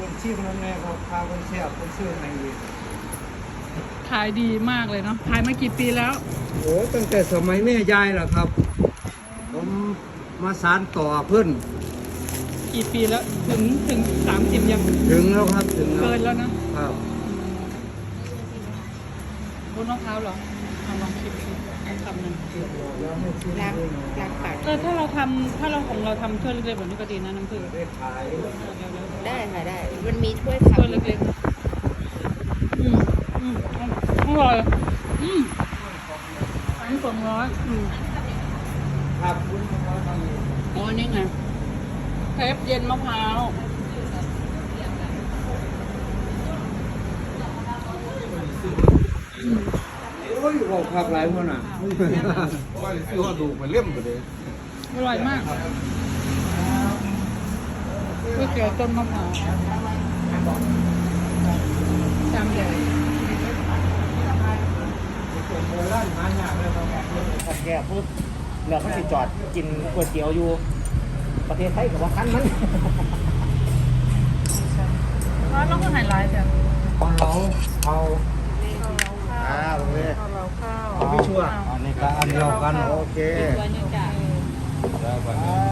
คนชิมน้ำแน่ครับพาคนเสียบคนซื้อให้อีกขายดีมากเลยเนาะขายมากี่ปีแล้ว โอ้ตั้งแต่สมัยแม่ยายแหละครับ ผมมาสารต่อเพิ่นกี่ปีแล้วถึงถึงสามสิบยังถึงแล้วครับถึงแล้วเกินแล้วนะครับ บนมะพร้าวเหรอ เอาลองชิมดูคำหนึ่งล้างล้างปากเออถ้าเราทำถ้าเราของเราทำถ้วยเล็กๆแบบนี้ก็ดีนะน้ำผึ้งได้ขายได้ค่ะได้ มันมีถ้วยถ้วยทำเล็กๆอืมอืมอร่อยอืมอันนี้สองร้อยอืมครับคุณเขาทำอยู่อ๋อนี่ไงเครปเย็นมะพร้าว โอ้ย บอกผักหลายคนอะว่าซื้อว่าดูไปเล่มไปเลยอร่อยมากก๋วยเตี๋ยวต้นมะพร้าวจำใหญ่ขันแก่ปุ๊บเหลือเขาสิจอดกินก๋วยเตี๋ยวอยู่ ประเทศไทยกับว่าคันมันร้านเราก็ไฮไลท์จ้ะเอาเราเอา อ่าโอเคข้าวเราข้าวเอาพี่ชัวร์ อันนี้ก็อันเดียวกัน โอเควันนี้จ้ะ แล้ววันอ่นี้า